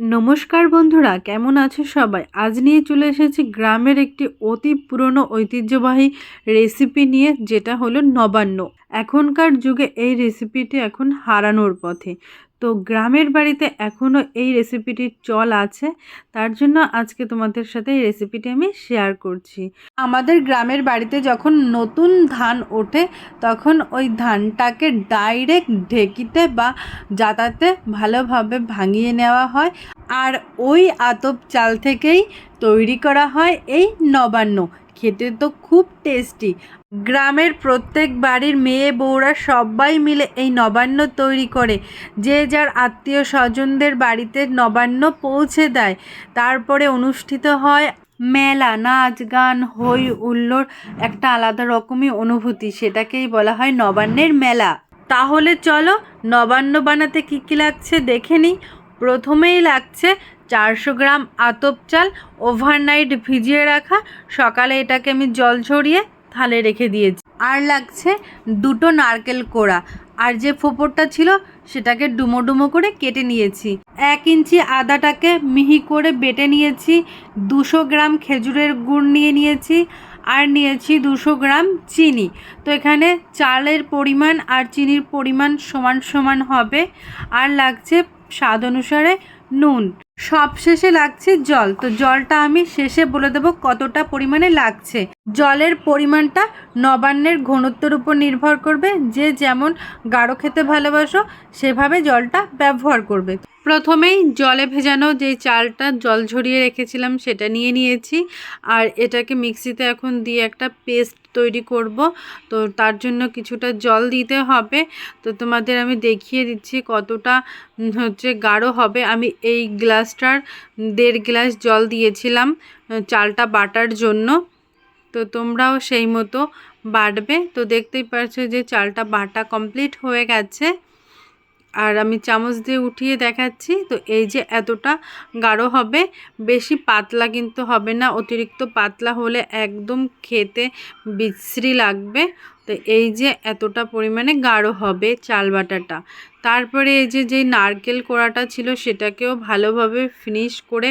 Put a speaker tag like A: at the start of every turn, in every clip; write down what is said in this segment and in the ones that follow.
A: নমস্কার বন্ধুরা, কেমন আছে সবাই? আজ নিয়ে চলে এসেছি গ্রামের একটি অতি পুরনো ঐতিহ্যবাহী রেসিপি নিয়ে, যেটা হলো নবান্ন। এখনকার যুগে এই রেসিপিটি এখন হারানোর পথে। তো গ্রামের বাড়িতে এখনও এই রেসিপিটির চল আছে। তার জন্য আজকে তোমাদের সাথে এই রেসিপিটি আমি শেয়ার করছি। আমাদের গ্রামের বাড়িতে যখন নতুন ধান ওঠে, তখন ওই ধানটাকে ডাইরেক্ট ঢেকিতে বা যাতাতে ভালোভাবে ভাঙিয়ে নেওয়া হয়। আর ওই আতপ চাল থেকেই তৈরি করা হয় এই নবান্ন। খেতে তো খুব টেস্টি গ্রামের প্রত্যেক বাড়ির মেয়ে বউরা সবাই মিলে এই নবান্ন তৈরি করে। যে যার আত্মীয় স্বজনদের বাড়িতে নবান্ন পৌঁছে দেয়। তারপরে অনুষ্ঠিত হয় মেলা, নাচ, গান হই হুল্লোড় একটা আলাদা রকমই অনুভূতি, সেটাকেই বলা হয় নবান্নের মেলা। তাহলে চলো নবান্ন বানাতে কী কী লাগছে দেখে নিই। প্রথমেই লাগছে চারশো গ্রাম আতপ চাল ওভারনাইট ভিজিয়ে রাখা। সকালে এটাকে আমি জল ঝরিয়ে থালে রেখে দিয়েছি। আর লাগছে দুটো নারকেল কোড়া। আর যে ফোপরটা ছিল, সেটাকে ডুমো ডুমো করে কেটে নিয়েছি। এক ইঞ্চি আদাটাকে মিহি করে বেটে নিয়েছি, দুশো গ্রাম খেজুরের গুড় নিয়ে নিয়েছি, আর নিয়েছি দুশো গ্রাম চিনি। তো এখানে চালের পরিমাণ আর চিনির পরিমাণ সমান সমান হবে। আর লাগছে স্বাদ অনুসারে নুন। সব শেষে লাগছে জল। তো জলটা আমি শেষে বলে দেব কতটা পরিমাণে লাগছে। জলের পরিমাণটা নবান্নের ঘনত্বের উপর নির্ভর করবে। যে যেমন গাঢ় খেতে ভালোবাসো, সেভাবে জলটা ব্যবহার করবে। প্রথমেই জলে ভেজানো যে চালটা জল ঝরিয়ে রেখেছিলাম সেটা নিয়ে নিয়েছি। আর এটাকে মিক্সিতে এখন দিয়ে একটা পেস্ট তৈরি করব। তো তার জন্য কিছুটা জল দিতে হবে। তো তোমাদের আমি দেখিয়ে দিচ্ছি কতটা হচ্ছে গাঢ় হবে। আমি এই গ্লাসটার দেড় গ্লাস জল দিয়েছিলাম চালটা বাটার জন্য। তো তোমরাও সেই মতো বাটবে। তো দেখতেই পারছ যে চালটা বাটা কমপ্লিট হয়ে গেছে। আর আমি চামচ দিয়ে উঠিয়ে দেখাচ্ছি। তো এই যে এতটা গাঢ় হবে, বেশি পাতলা কিন্তু হবে না, অতিরিক্ত পাতলা হলে একদম খেতে বিশ্রী লাগবে। তো এই যে এতটা পরিমাণে গাঢ় হবে চাল বাটাটা। তারপরে এই যে যেই নারকেল কোড়াটা ছিল, সেটাকেও ভালোভাবে ফিনিশ করে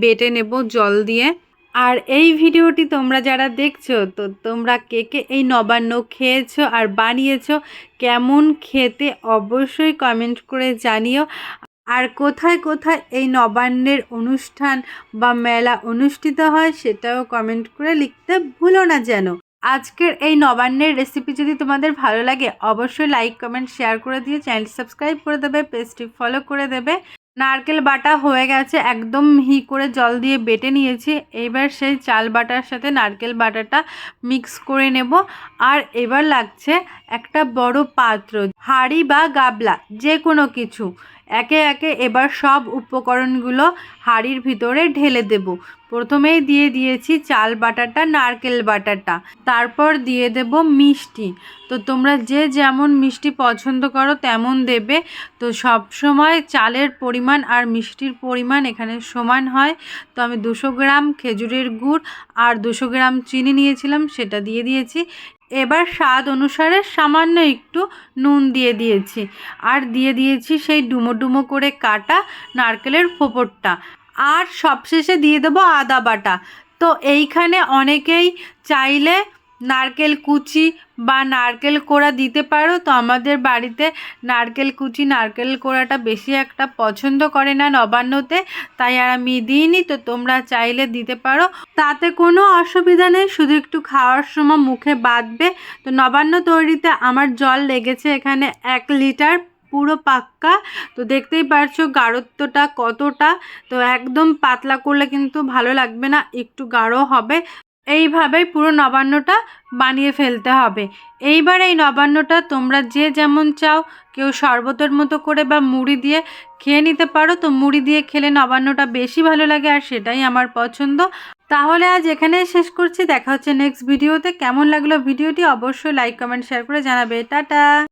A: বেটে নেব জল দিয়ে। আর এই ভিডিওটি তোমরা যারা দেখছ, তো তোমরা কে কে এই নবান্ন খেয়েছো আর বানিয়েছো, কেমন খেতে অবশ্যই কমেন্ট করে জানিও। আর কোথায় কোথায় এই নবান্নের অনুষ্ঠান বা মেলা অনুষ্ঠিত হয় সেটাও কমেন্ট করে লিখতে ভুলো না যেন। আজকের এই নবান্নের রেসিপি যদি তোমাদের ভালো লাগে, অবশ্যই লাইক কমেন্ট শেয়ার করে দিয়ে চ্যানেল সাবস্ক্রাইব করে দেবে পেজটি ফলো করে দেবে। নারকেল বাটা হয়ে গেছে, একদম মিহি করে জল দিয়ে বেটে নিয়েছি। এবার সেই চাল বাটার সাথে নারকেল বাটাটা মিক্স করে নেব। আর এবার লাগছে একটা বড় পাত্র, হাঁড়ি বা গাবলা, যে কোনো কিছু। একে একে এবার সব উপকরণগুলো হাঁড়ির ভিতরে ঢেলে দেব। প্রথমেই দিয়ে দিয়েছি চাল বাটাটা, নারকেল বাটাটা। তারপর দিয়ে দেব মিষ্টি। তো তোমরা যে যেমন মিষ্টি পছন্দ করো তেমন দেবে। তো সব সময় চালের পরিমাণ আর মিষ্টির পরিমাণ এখানে সমান হয়। তো আমি দুশো গ্রাম খেজুরের গুড় আর দুশো গ্রাম চিনি নিয়েছিলাম, সেটা দিয়ে দিয়েছি। এবার স্বাদ অনুসারে সামান্য একটু নুন দিয়ে দিয়েছি। আর দিয়ে দিয়েছি সেই ডুমো ডুমো করে কাটা নারকেলের ফোপরটা। আর সবশেষে দিয়ে দেবো আদা বাটা। তো এইখানে অনেকেই চাইলে নারকেল কুচি বা নারকেল কোড়া দিতে পারো, তো আমাদের বাড়িতে নারকেল কুচি, নারকেল কোড়াটা বেশি একটা পছন্দ করে না নবান্নতে, তাই আর আমি দিইনি, তো তোমরা চাইলে দিতে পারো। তাতে কোনো অসুবিধা নেই, শুধু একটু খাওয়ার সময় মুখে বাঁধবে। তো নবান্ন তৈরিতে আমার জল লেগেছে এখানে এক লিটার পুরো পাক্কা, তো দেখতেই পারছ গাঢ়ত্বটা কতটা, তো একদম পাতলা করলে কিন্তু ভালো লাগবে না, একটু গাঢ় হবে। এইভাবেই পুরো নবান্নটা বানিয়ে ফেলতে হবে। এইবার এই নবান্নটা তোমরা যে যেমন চাও, কেউ শরবতের মতো করে বা মুড়ি দিয়ে খেয়ে নিতে পারো। তো মুড়ি দিয়ে খেলে নবান্নটা বেশি ভালো লাগে আর সেটাই আমার পছন্দ। তাহলে আজ এখানেই শেষ করছি। দেখা হচ্ছে নেক্সট ভিডিওতে কেমন লাগল ভিডিওটি অবশ্যই লাইক কমেন্ট শেয়ার করে জানাবে। টাটা!